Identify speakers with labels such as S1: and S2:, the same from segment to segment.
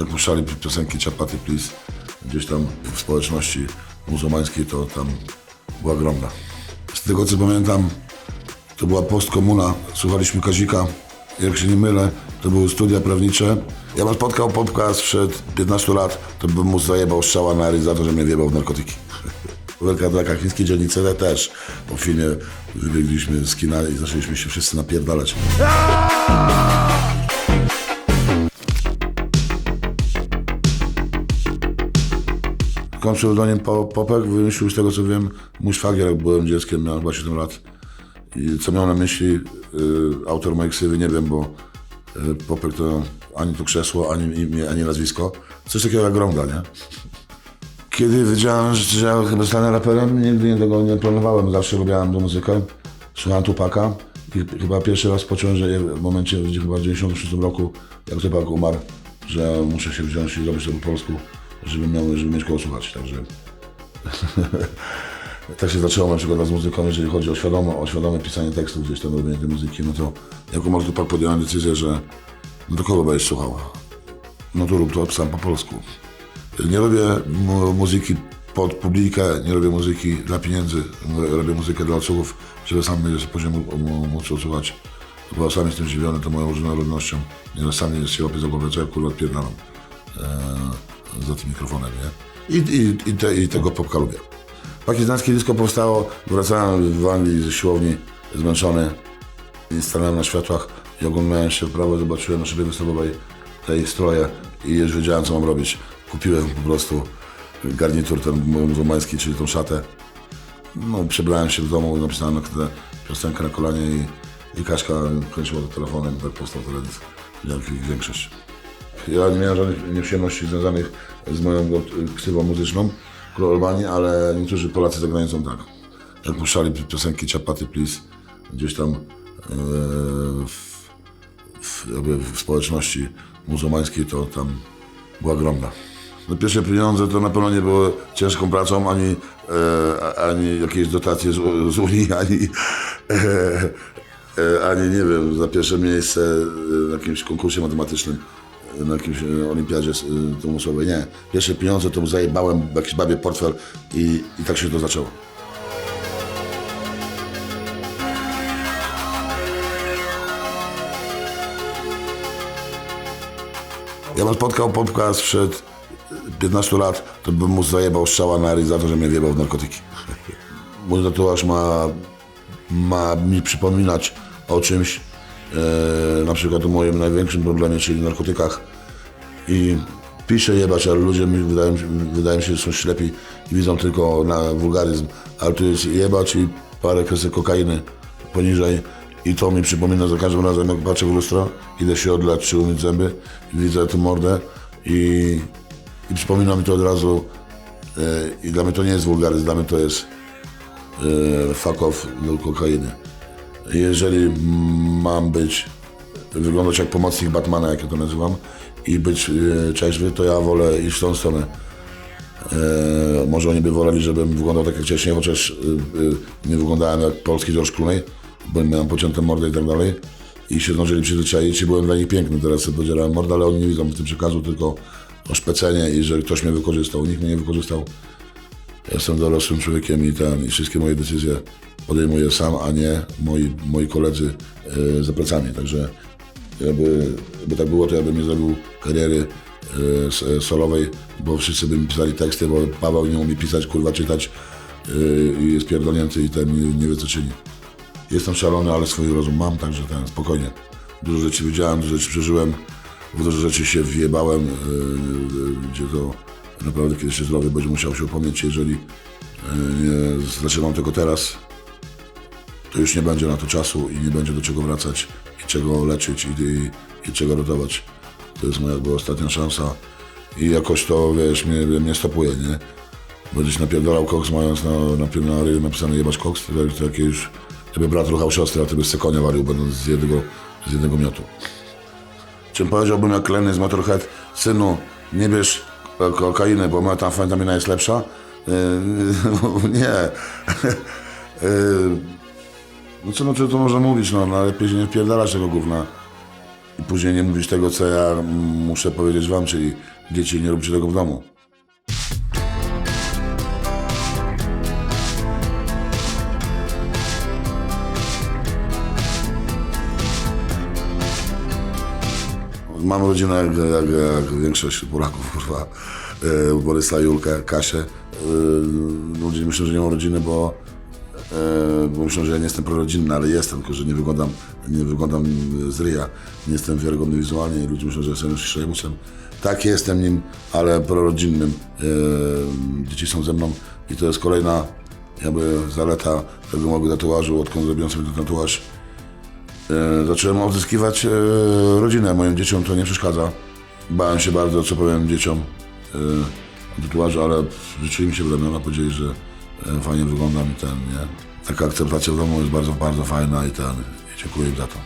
S1: jak puszczali piosenki Chapaty Please gdzieś tam w społeczności muzułmańskiej, to tam była ogromna. Z tego co pamiętam, to była postkomuna, słuchaliśmy Kazika, jak się nie mylę, to były studia prawnicze. Ja bym spotkał Popka sprzed 15 lat, to bym mu zajebał strzała na ryj za to, że mnie wjebał w narkotyki. Wielka Draka, chińskie dzielnice też. Po filmie wybiegliśmy z kina i zaczęliśmy się wszyscy napierdalać. Skąd pseudoniem Po- Popek wymyślił z tego co wiem mój szwagier, jak byłem dzieckiem, miałem chyba 7 lat. I co miał na myśli y, autor mojej ksywy, nie wiem, bo y, Popek to ani to krzesło, ani imię, ani nazwisko. Coś takiego jak Grąga, nie? Kiedy wiedziałem, że, ja chyba stanę raperem, nigdy tego nie planowałem, zawsze lubiałem tę muzykę. Słuchałem Tupaka i chyba pierwszy raz poczułem, że w momencie, gdzie chyba w 96 roku, jak Tupak umarł, że muszę się wziąć i zrobić to po polsku, żeby, miał, żeby mieć kogo słuchać, także... tak się zaczęło na przykład z muzyką, jeżeli chodzi o świadome, o świadome pisanie tekstów, gdzieś tam robienie tej muzyki, no to jak umarł Tupak podjąłem decyzję, że no to kogo będziesz słuchał? No to rób to sam po polsku. Nie robię mu- muzyki pod publikę, nie robię muzyki dla pieniędzy, robię muzykę dla odsłuchów, żeby sam będzie mógł móc odsłuchać. Bo sam jestem zdziwiony tą moją różnorodnością. Nieraz sam nie się łapię za głowę, co ja kurwa odpierdalam e, za tym mikrofonem, nie? I, i, i, te, I tego popka lubię. Pakistańskie disco powstało, wracałem w Anglii ze siłowni, zmęczony i stanąłem na światłach i oglądałem się w prawo, zobaczyłem na szybie wystawowej te ich stroje i już wiedziałem, co mam robić. Kupiłem po prostu garnitur ten muzułmański, czyli tą szatę. No, przebrałem się w domu napisałem na tę piosenkę na kolanie i, i Kaśka kręciła telefonem, tak powstał teledysk, jak większość. Ja nie miałem żadnych nieprzyjemności związanych z moją ksywą muzyczną, Król Albanii, ale niektórzy Polacy za granicą tak. Jak puszczali piosenki Chapaty Please gdzieś tam e, w, w, w społeczności muzułmańskiej, to tam była ogromna. No pierwsze pieniądze to na pewno nie było ciężką pracą, ani, e, ani jakieś dotacje z, z Unii, ani, e, e, ani nie wiem, za pierwsze miejsce na jakimś konkursie matematycznym, na jakimś e, olimpiadzie e, umysłowej. Nie. Pierwsze pieniądze to zajebałem w jakiś babie portfel i, i tak się to zaczęło. Ja bym spotkał Popka sprzed 15 lat, to bym mu zajebał strzała na za to, że mnie wjebał w narkotyki. Mój tatuaż ma, ma mi przypominać o czymś, e, na przykład o moim największym problemie, czyli narkotykach. I piszę jebać, ale ludzie mi wydają, wydają się, że są ślepi i widzą tylko na wulgaryzm. Ale tu jest jebać i parę kresek kokainy poniżej. I to mi przypomina za każdym razem, jak patrzę w lustro, idę się odlać czy umyć zęby, widzę tę mordę i, i przypomina mi to od razu. E, I dla mnie to nie jest wulgaryzm, dla mnie to jest e, fuck off do kokainy. Jeżeli mam być, wyglądać jak pomocnik Batmana, jak ja to nazywam, i być e, to ja wolę iść w tą stronę. E, może oni by woleli, żebym wyglądał tak jak wcześniej, chociaż e, e, nie wyglądałem jak polski George Clooney, bo miałem pociętą mordę i tak dalej. I się zdążyli przyzwyczaić i byłem dla nich piękny. Teraz sobie podzierałem mordę, ale oni nie widzą w tym przekazu, tylko o szpecenie i że ktoś mnie wykorzystał. Nikt mnie nie wykorzystał. Ja Jestem dorosłym człowiekiem i, ten, i wszystkie moje decyzje podejmuję sam, a nie moi, moi koledzy e, za plecami. Także jakby, jakby tak było, to ja bym nie zrobił kariery e, solowej, bo wszyscy by mi pisali teksty, bo Paweł nie umie pisać, kurwa czytać e, i jest pierdolnięty i ten nie, nie wie co czyni. Jestem szalony, ale swój rozum mam, także ten, spokojnie. Dużo rzeczy widziałem, dużo rzeczy przeżyłem, w dużo rzeczy się wjebałem, e, gdzie to naprawdę kiedyś się zdrowie będzie musiał się upomnieć, jeżeli e, nie zaczynam tego teraz, to już nie będzie na to czasu i nie będzie do czego wracać i czego leczyć i, i, i czego ratować. To jest moja jakby ostatnia szansa i jakoś to, wiesz, mnie, mnie stopuje, nie? Będziesz napierdalał koks, mając na, na, na ryju napisane jebać koks, to, to jakieś już, gdyby brat ruchał siostrę, a ty byś se konia walił, będąc z jednego, z jednego miotu. Czym powiedziałbym jak Lenny z Motorhead, synu, nie bierz kokainy, bo metamfetamina jest lepsza? Yy, nie. Yy, no co, no to można mówić, no, no lepiej się nie wpierdalać tego gówna.
S2: i później nie mówić tego, co ja muszę powiedzieć wam, czyli dzieci, nie róbcie tego w domu. Mam rodzinę jak, jak, jak większość Polaków, kurwa. E, Borysa, Julkę, Kasię. E, ludzie myślą, że nie mam rodziny, bo, e, bo myślą, że ja nie jestem prorodzinny, ale jestem, tylko że nie wyglądam, nie wyglądam z ryja. Nie jestem wiarygodny wizualnie i ludzie myślą, że jestem już szejmusem. Tak, jestem nim, ale prorodzinnym. Dzieci są ze mną i to jest kolejna jakby zaleta tego mojego tatuażu, odkąd zrobiłem sobie ten tatuaż. E, zacząłem odzyskiwać e, rodzinę. Moim dzieciom to nie przeszkadza. Bałem się bardzo, co powiem dzieciom e, o tatuażu, ale życzyli mi się wyrobiona, powiedzieli, że e, fajnie wyglądam i ten, nie? Taka akceptacja w domu jest bardzo, bardzo fajna i ten, i dziękuję im za to.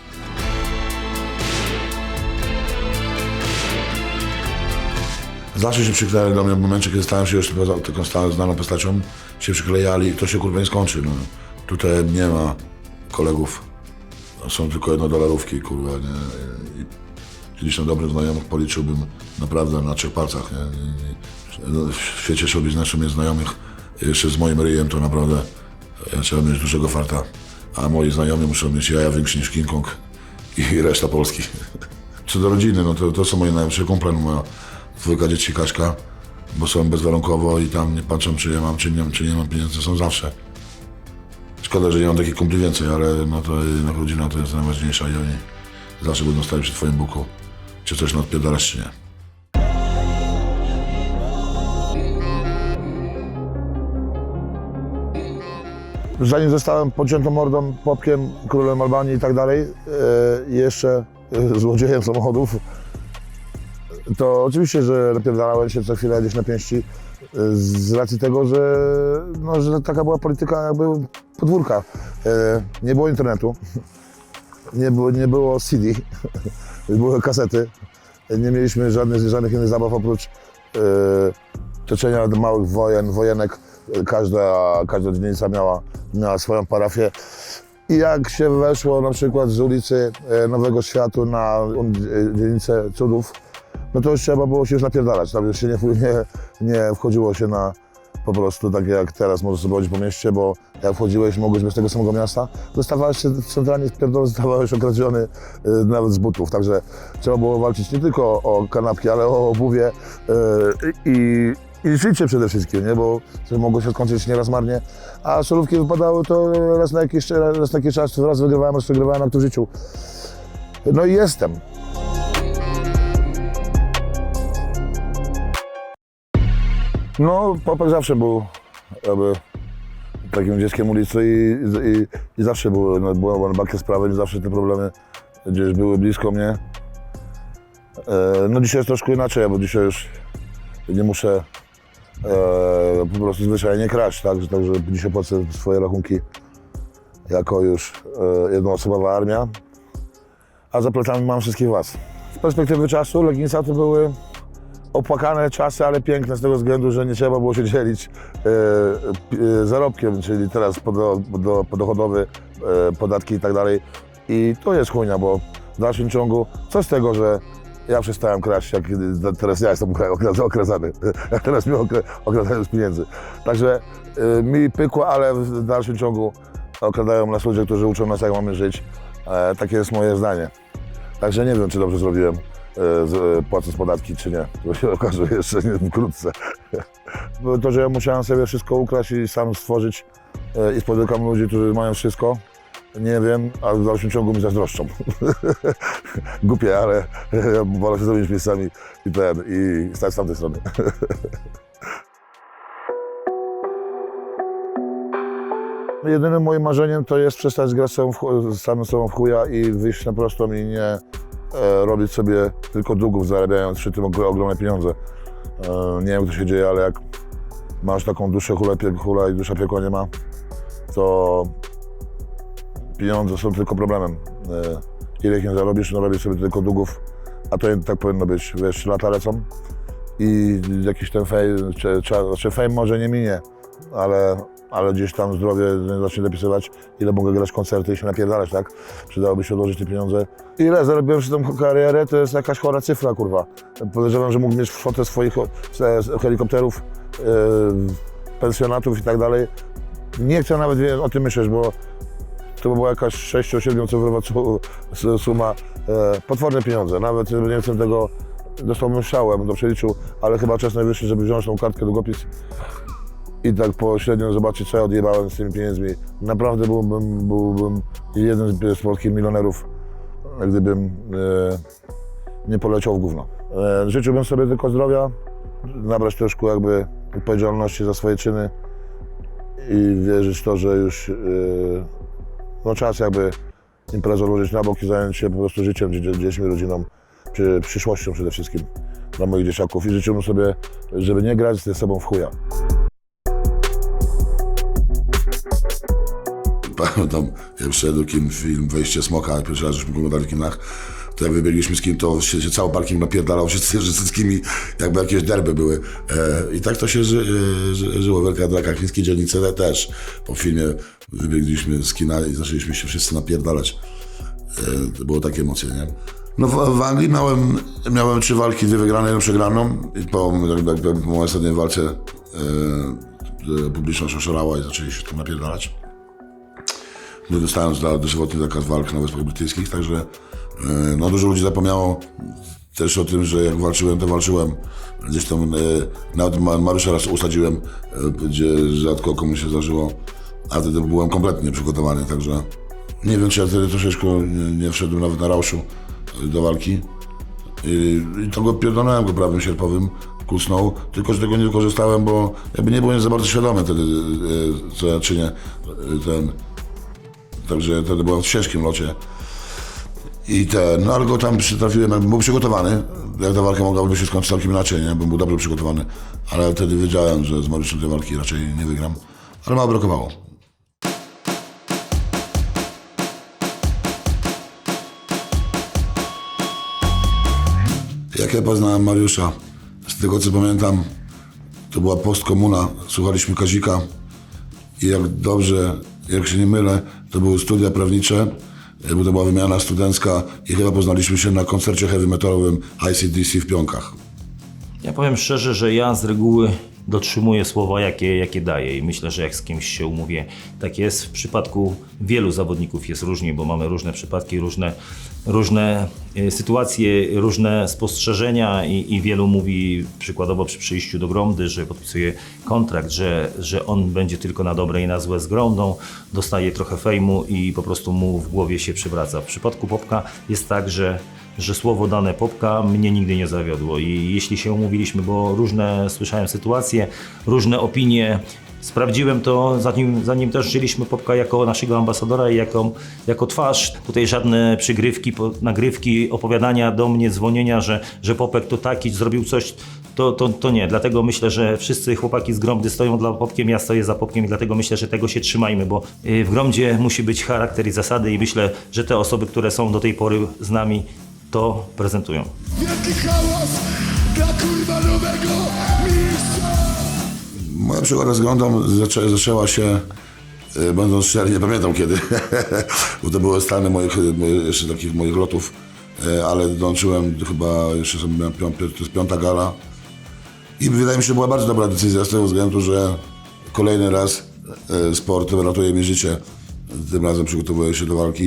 S2: Zawsze się przyklejali do mnie w momencie, kiedy stałem się już taką stałą, znaną postacią, się przyklejali i to się kurwa nie skończy. No. Tutaj nie ma kolegów są tylko jednodolarówki, kurwa, nie? I kiedyś na dobrych znajomych policzyłbym naprawdę na trzech palcach, nie? I, w świecie show biznesu mieć znajomych jeszcze z moim ryjem to naprawdę ja trzeba mieć dużego farta. A moi znajomi muszą mieć jaja większe niż King Kong i reszta Polski. Co do rodziny, no to, to są moje najlepsze kumple, no moja dwójka dzieci Kaśka, bo są bezwarunkowo i tam nie patrzą, czy ja mam, czy nie, czy nie mam pieniędzy, są zawsze. Szkoda, że nie mam kumpli więcej, ale no to jednak rodzina to jest najważniejsza i oni zawsze będą stali przy twoim buku. Czy coś nadpierdalasz, czy nie.
S1: zanim zostałem pociętą mordą, popkiem, królem Albanii i tak dalej, e, jeszcze e, złodziejem samochodów, to oczywiście, że napierdalałem się co chwilę gdzieś na pięści z racji tego, że, no, że taka była polityka jakby podwórka. E, Nie było internetu, nie było, nie było CD, były kasety, nie mieliśmy żadnych, żadnych innych zabaw oprócz e, toczenia małych wojen, wojenek. Każda, każda dzielnica miała, miała swoją parafię. I jak się weszło na przykład z ulicy e, Nowego Światu na dzielnicę Cudów, no to już trzeba było się już napierdalać. Tam już się nie, nie, nie wchodziło się na po prostu tak jak teraz możesz sobie chodzić po mieście, bo jak wchodziłeś, mogłeś bez tego samego miasta, dostawałeś się centralnie z pierdolą, zostawałeś okradziony e, nawet z butów. Także trzeba było walczyć nie tylko o kanapki, ale o obuwie e, i, i życie przede wszystkim, nie? bo mogło się skończyć nieraz marnie. A solówki wypadały to raz na jakiś, raz na jakiś czas, raz wygrywałem, raz przegrywałem to w życiu. No i jestem. No, Popek zawsze był jakby takim dzieckiem ulicy i, i, i zawsze były, no, były bakie sprawy, zawsze te problemy gdzieś były blisko mnie. E, no dzisiaj jest troszkę inaczej, bo dzisiaj już nie muszę e, po prostu zwyczajnie kraść, tak? Że- Także dzisiaj płacę swoje rachunki jako już e, jednoosobowa armia, a za plecami mam wszystkich was. Z perspektywy czasu Legnica to były opłakane czasy, ale piękne z tego względu, że nie trzeba było się dzielić e, e, zarobkiem, czyli teraz podo, do, e, podatki i tak dalej. I to jest chujnia, bo w dalszym ciągu co z tego, że ja przestałem kraść, jak teraz ja jestem okra- okradany, teraz okra- okradają z pieniędzy. Także e, mi pykło, ale w dalszym ciągu okradają nas ludzie, którzy uczą nas, jak mamy żyć. E, takie jest moje zdanie. Także nie wiem, czy dobrze zrobiłem, płacąc podatki, czy nie. To się okaże jeszcze nie, wkrótce. To, że ja musiałem sobie wszystko ukraść i sam stworzyć e, i spotykam ludzi, którzy mają wszystko, nie wiem, ale w dalszym ciągu mi zazdroszczą. Głupie, ale wolę się zrobić miejscami i ten, i stać z tamtej strony. Jedynym moim marzeniem to jest przestać grać samym, sobą w chuja i wyjść na prostą i nie e, robić sobie tylko długów, zarabiając przy tym ogr- ogromne pieniądze. E, nie wiem, to się dzieje, ale jak masz taką duszę hula, hula i dusza piekła nie ma, to pieniądze są tylko problemem. E, ile ich nie zarobisz, no robisz sobie tylko długów, a to tak powinno być. Wiesz, lata lecą i jakiś ten fame, czy, czy, znaczy fame może nie minie,
S3: ale, ale gdzieś tam zdrowie zacznie dopisywać, ile mogę grać koncerty i się napierdalać, tak? Przydałoby się odłożyć te pieniądze. Ile zarobiłem przez tą karierę, to jest jakaś chora cyfra, kurwa. Podejrzewam, że mógł mieć flotę swoich z- helikopterów, yy, pensjonatów i tak dalej. Nie chcę nawet o tym myśleć, bo to by była jakaś 6-7 cyfrowa su- su- suma. E, potworne pieniądze. Nawet nie chcę tego, dostałbym szałem do przeliczył, ale chyba czas najwyższy, żeby wziąć tą kartkę długopis i tak pośrednio zobaczyć, co ja odjebałem z tymi pieniędzmi. Naprawdę byłbym, byłbym jeden z, polskich milionerów, gdybym e, nie poleciał w gówno. E, życzyłbym sobie tylko zdrowia, nabrać troszkę jakby odpowiedzialności za swoje czyny i wierzyć w to, że już e, no czas jakby imprezę odłożyć na bok i zająć się po prostu życiem, dzie- dziećmi, rodziną, czy przyszłością przede wszystkim dla moich dzieciaków i życzyłbym sobie, żeby nie grać ze sobą w chuja.
S1: Pamiętam, jak wszedł kin film Wejście Smoka, pierwszy raz żeśmy go oglądali w kinach, to jak wybiegliśmy z kin, to się, się cały parking napierdalał wszyscy ze wszystkimi, jakby jakieś derby były. E, I tak to się ży, e, ży, żyło. Wielka Draka, chińskie dzielnice te też. Po filmie wybiegliśmy z kina i zaczęliśmy się wszyscy napierdalać. E, to było takie emocje, nie? No w, w Anglii miałem, miałem trzy walki, dwie wygrane, jedną przegraną. I po, po mojej ostatniej walce e, publiczność oszalała i zaczęli się tam napierdalać. Dostałem za dożywotni zakaz walk na Wyspach Brytyjskich, także e, no, dużo ludzi zapomniało też o tym, że jak walczyłem, to walczyłem. Gdzieś tam e, nawet raz usadziłem, e, gdzie rzadko komuś się zdarzyło, a wtedy byłem kompletnie przygotowany, także nie wiem, czy ja wtedy troszeczkę nie, nie wszedłem nawet na rauszu e, do walki. I, to go pierdolnąłem go prawym sierpowym, kusnął, tylko że tego nie wykorzystałem, bo jakby nie byłem za bardzo świadomy wtedy, e, co ja czynię. Ten, Także wtedy byłem w ciężkim locie. I ten, no ale go tam przytrafiłem, był przygotowany. Jak ta walka mogłaby się skończyć całkiem inaczej, nie? Bym był dobrze przygotowany. Ale wtedy wiedziałem, że z Mariuszem tej walki raczej nie wygram. Ale mało brakowało. Jak ja poznałem Mariusza, z tego co pamiętam, to była postkomuna, słuchaliśmy Kazika i jak dobrze, jak się nie mylę, to były studia prawnicze, bo to była wymiana studencka i chyba poznaliśmy się na koncercie heavy metalowym ICDC w Pionkach.
S4: Ja powiem szczerze, że ja z reguły dotrzymuję słowa, jakie, jakie daję i myślę, że jak z kimś się umówię, tak jest. W przypadku wielu zawodników jest różnie, bo mamy różne przypadki, różne, różne e, sytuacje, różne spostrzeżenia i, i wielu mówi przykładowo przy przyjściu do Gromdy, że podpisuje kontrakt, że, że on będzie tylko na dobre i na złe z Gromdą, dostaje trochę fejmu i po prostu mu w głowie się przywraca. W przypadku Popka jest tak, że że słowo dane Popka mnie nigdy nie zawiodło i jeśli się umówiliśmy, bo różne słyszałem sytuacje, różne opinie, sprawdziłem to, zanim, zanim też wzięliśmy Popka jako naszego ambasadora i jako, jako twarz. Tutaj żadne przygrywki, nagrywki, opowiadania do mnie, dzwonienia, że, że Popek to taki, zrobił coś, to, to, to nie. Dlatego myślę, że wszyscy chłopaki z Gromdy stoją dla Popkiem, ja stoję za Popkiem i dlatego myślę, że tego się trzymajmy, bo y, w Gromdzie musi być charakter i zasady i myślę, że te osoby, które są do tej pory z nami, to prezentują.
S5: Wielki hałas
S1: Moja przygoda z Grondą zaczę, zaczęła się, e, będąc szczery, nie pamiętam kiedy, bo to były stany moich, moich, jeszcze takich moich lotów, e, ale dołączyłem chyba, jeszcze miałem, pią- to jest piąta gala i wydaje mi się, że była bardzo dobra decyzja z tego względu, że kolejny raz e, sport ratuje mi życie. Tym razem przygotowuję się do walki.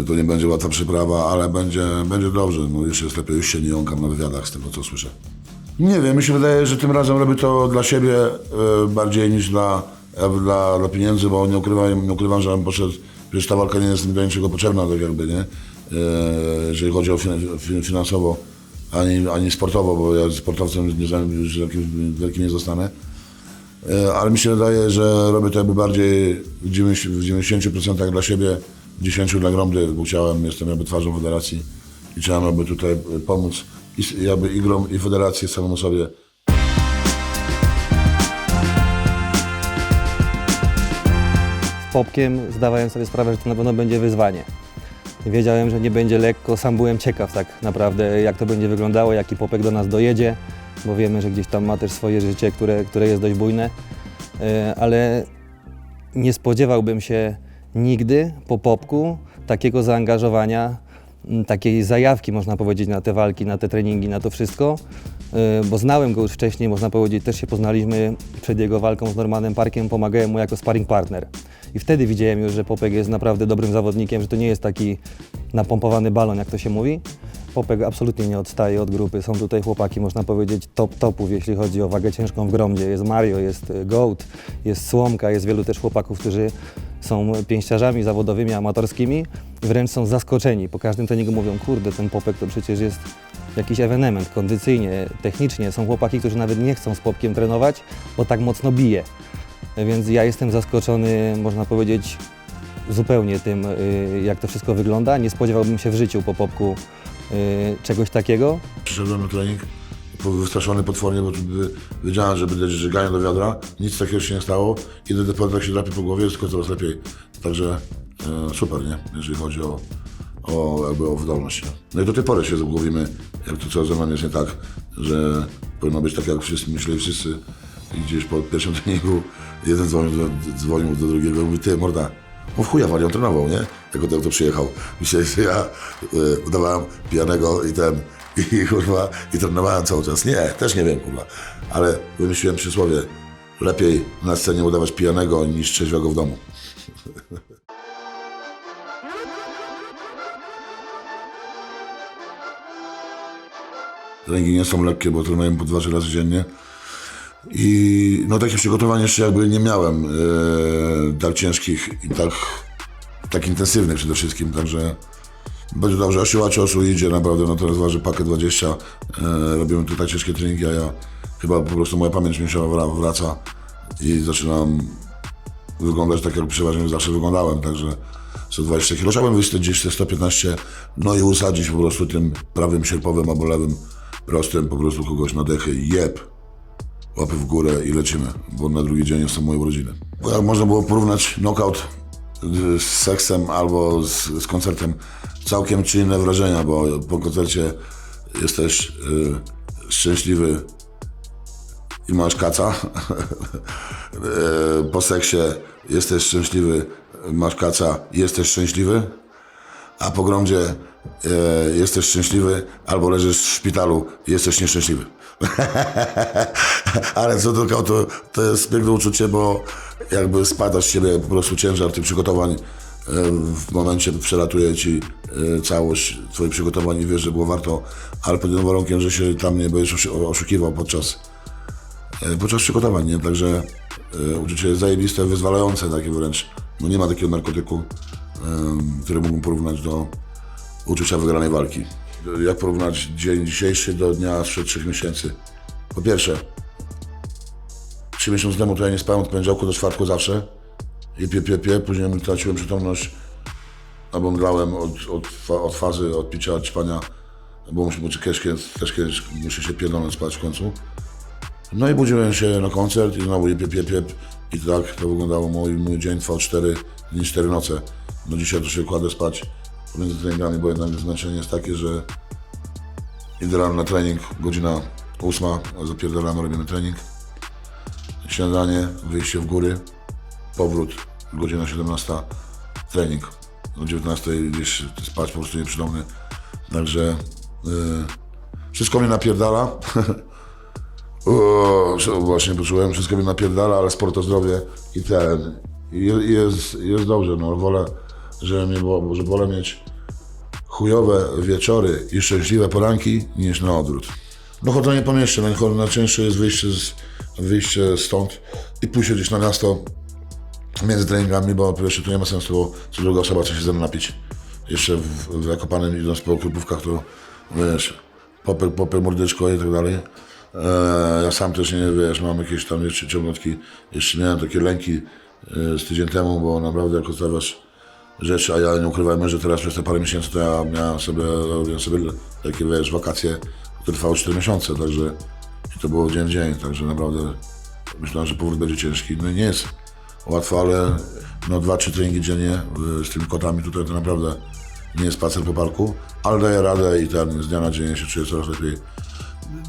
S1: E, To nie będzie łatwa przyprawa, ale będzie, będzie dobrze. No już jest lepiej, już się nie jąkam na wywiadach z tego, co słyszę. Nie wiem, mi się wydaje, że tym razem robię to dla siebie e, bardziej niż dla, e, dla, dla pieniędzy, bo nie ukrywam, nie ukrywam, że bym poszedł, przecież ta walka nie jest do niczego potrzebna, tak jakby, nie? E, jeżeli chodzi o fin, fin, finansowo, ani, ani sportowo, bo ja sportowcem nie, już wielkim, wielkim nie zostanę. Ale mi się wydaje, że robię to jakby bardziej w 90%, w 90% dla siebie, 10% dla Gromdy, bo chciałem, jestem jakby twarzą federacji i chciałem jakby tutaj pomóc i, jakby i i federację samemu sobie.
S6: z Popkiem zdawałem sobie sprawę, że to na pewno będzie wyzwanie. Wiedziałem, że nie będzie lekko, sam byłem ciekaw tak naprawdę, jak to będzie wyglądało, jaki Popek do nas dojedzie. bo wiemy, że gdzieś tam ma też swoje życie, które, które jest dość bujne, E, ale nie spodziewałbym się nigdy po popku takiego zaangażowania, takiej zajawki, można powiedzieć, na te walki, na te treningi, na to wszystko, e, bo znałem go już wcześniej, można powiedzieć, też się poznaliśmy przed jego walką z Normanem Parkiem, pomagałem mu jako sparring partner. I wtedy widziałem już, że Popek jest naprawdę dobrym zawodnikiem, że to nie jest taki napompowany balon, jak to się mówi. Popek absolutnie nie odstaje od grupy. Są tutaj chłopaki, można powiedzieć, top topów, jeśli chodzi o wagę ciężką w gromdzie. Jest Mario, jest e, Goat, jest Słomka, jest wielu też chłopaków, którzy są pięściarzami zawodowymi, amatorskimi. Wręcz są zaskoczeni. Po każdym treningu mówią, kurde, ten Popek to przecież jest jakiś ewenement kondycyjnie, technicznie. Są chłopaki, którzy nawet nie chcą z Popkiem trenować, bo tak mocno bije. Więc ja jestem zaskoczony, można powiedzieć, zupełnie tym, y, jak to wszystko wygląda. Nie spodziewałbym się w życiu po popku y, czegoś takiego.
S1: Przyszedłem na trening, wystraszony potwornie, bo wiedziałem, że będę żegają do wiadra. Nic takiego się nie stało. Idę do tak się drapie po głowie, jest tylko coraz lepiej. Także e, super, nie? Jeżeli chodzi o, o, jakby o wydolność. No i do tej pory się zagłowimy, jak to co ze mną jest nie tak, że powinno być tak, jak wszyscy myśleli wszyscy. I gdzieś po pierwszym treningu jeden dzwonił dzwonił do drugiego i mówi, ty morda, Mów chuja wali, on trenował, nie? Jak on to przyjechał. Myślałem, że ja y, udawałem pijanego i ten, i kurwa, i trenowałem cały czas. Nie, też nie wiem, kurwa. Ale wymyśliłem przysłowie, lepiej na scenie udawać pijanego niż trzeźwego w domu. Treningi nie są lekkie, bo trenujemy po dwa, trzy razy dziennie. I no takie przygotowania jeszcze jakby nie miałem e, tak ciężkich i tak, tak intensywnych przede wszystkim, także będzie dobrze. A siła ciosu idzie naprawdę, no teraz waży pakę 20, e, robimy tutaj ciężkie treningi, a ja chyba po prostu moja pamięć mi się wra- wraca i zaczynam wyglądać tak, jak przeważnie zawsze wyglądałem, także 120 kg. Chciałbym wyjść gdzieś te 115, no i usadzić po prostu tym prawym sierpowym albo lewym prostym po prostu kogoś na dechy. Jeb! Łapy w górę i lecimy, bo na drugi dzień są moje urodziny. Jak można było porównać knockout y, z seksem albo z, z koncertem, całkiem czy inne wrażenia, bo po koncercie jesteś y, szczęśliwy i masz kaca. Y, po seksie jesteś szczęśliwy, masz kaca jesteś szczęśliwy. A po gromdzie e, jesteś szczęśliwy albo leżysz w szpitalu jesteś nieszczęśliwy. Ale co do to, to jest piękne uczucie, bo jakby spada z ciebie po prostu ciężar tych przygotowań. W momencie przelatuje ci e, całość twoich przygotowań i wiesz, że było warto, ale pod jednym warunkiem, że się tam nie będziesz oszukiwał podczas, e, podczas przygotowań, nie? Także e, uczucie jest zajebiste, wyzwalające takie wręcz. No nie ma takiego narkotyku, który mógłbym porównać do uczucia wygranej walki. Jak porównać dzień dzisiejszy do dnia sprzed trzech miesięcy? Po pierwsze, trzy miesiące temu to ja nie spałem od poniedziałku do czwartku zawsze i pie, pie, pie. później traciłem przytomność albo mdlałem od, od, od fazy, od picia, ćpania, bo muszę, muszę też, kiedyś- muszę się pierdolnąć spać w końcu. No i budziłem się na koncert i znowu i piep, piep, piep. I tak to wyglądało mój, mój dzień, trwał 4 dni, 4 noce. No dzisiaj to się kładę spać pomiędzy treningami, bo jednak zmęczenie jest takie, że idę rano na trening, godzina 8, zapierdalamy, robimy trening. Śniadanie, wyjście w góry, powrót, godzina 17, trening. O 19 gdzieś spać po prostu nieprzytomny. Także yy, wszystko mnie napierdala. O, właśnie poczułem, wszystko mnie napierdala, ale sport to zdrowie i ten. Jest, jest dobrze, no wolę, że, mnie, było- że wolę mieć chujowe wieczory i szczęśliwe poranki niż na odwrót. No chodzenie po mieście, najcięższe jest wyjście, z, wyjście stąd i pójście gdzieś na miasto między treningami, bo pierwsze tu nie ma sensu, co druga osoba chce się ze mną napić. Jeszcze w, w Zakopanem idąc po klubówkach, to wiesz, popel, popel, mordyczko i tak dalej. E, ja sam też nie, wiesz, mam jakieś tam jeszcze ciągnotki, jeszcze miałem takie lęki e, z tydzień temu, bo naprawdę jak odstawiasz rzeczy, a ja nie ukrywajmy, że teraz przez te parę miesięcy to ja miałem sobie, robiłem sobie takie, wiesz, wakacje, które trwały 4 miesiące, także to było dzień w dzień, także naprawdę myślałem, że powrót będzie ciężki. No nie jest łatwo, ale no dwa, trzy treningi dziennie y, z tymi kotami tutaj to naprawdę nie jest spacer po parku, ale daję radę i ten z dnia na dzień się czuję coraz lepiej.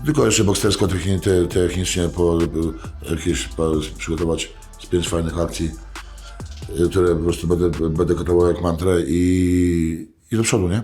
S1: Tylko jeszcze boksersko, techni- te- technicznie po, jakieś po, przygotować z pięć fajnych akcji, y, które po prostu będę, będę katował jak mantrę i, i do przodu, nie?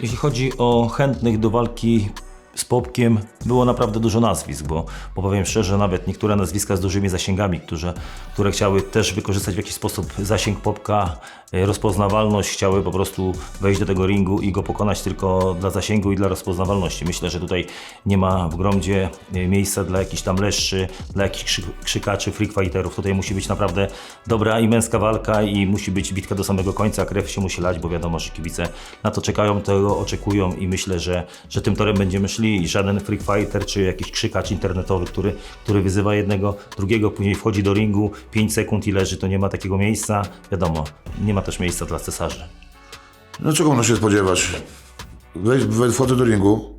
S4: Jeśli chodzi o chętnych do walki z Popkiem, było naprawdę dużo nazwisk, bo, bo powiem szczerze, nawet niektóre nazwiska z dużymi zasięgami, które, które chciały też wykorzystać w jakiś sposób zasięg Popka, rozpoznawalność, chciały po prostu wejść do tego ringu i go pokonać tylko dla zasięgu i dla rozpoznawalności. Myślę, że tutaj nie ma w gromdzie e, miejsca dla jakichś tam leszczy, dla jakichś krzyk, krzykaczy, freak fighterów. Tutaj musi być naprawdę dobra i męska walka i musi być bitka do samego końca, krew się musi lać, bo wiadomo, że kibice na to czekają, tego oczekują i myślę, że, że tym torem będziemy szli i żaden freak fighter czy jakiś krzykacz internetowy, który, który wyzywa jednego, drugiego, później wchodzi do ringu, 5 sekund i leży, to nie ma takiego miejsca. Wiadomo, nie ma też miejsca dla cesarzy.
S1: No czego można się spodziewać? Wejdź, wejdź, wchodzę do ringu,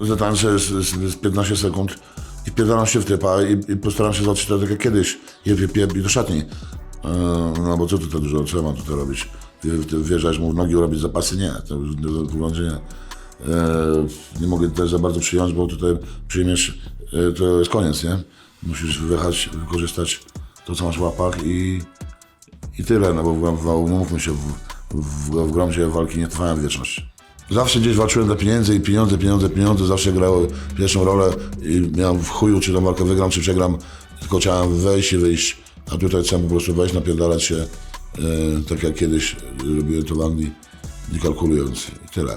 S1: zatańczę z, z, z 15 sekund i wpierdalam się w typa i, i postaram się zobaczyć to tak jak kiedyś. Jeb, jeb, jeb i do szatni. Eee, no bo co tutaj dużo, co mam tutaj robić? Wjeżdżać mu w nogi, robić zapasy? Nie, to już w wyglądzie nie. Eee, nie mogę też za bardzo przyjąć, bo tutaj przyjmiesz, e, to jest koniec, nie? Musisz wyjechać, wykorzystać to, co masz w łapach i, i tyle, no bo umówmy się, w, w, w walki nie trwają wieczność. Zawsze gdzieś walczyłem dla pieniędzy i pieniądze, pieniądze, pieniądze zawsze grały pierwszą rolę i miałem w chuju, czy tą walkę wygram, czy przegram, tylko chciałem wejść i wyjść, a tutaj chciałem po prostu wejść, napierdalać się, e, tak jak kiedyś robiłem to w Anglii, nie kalkulując i tyle.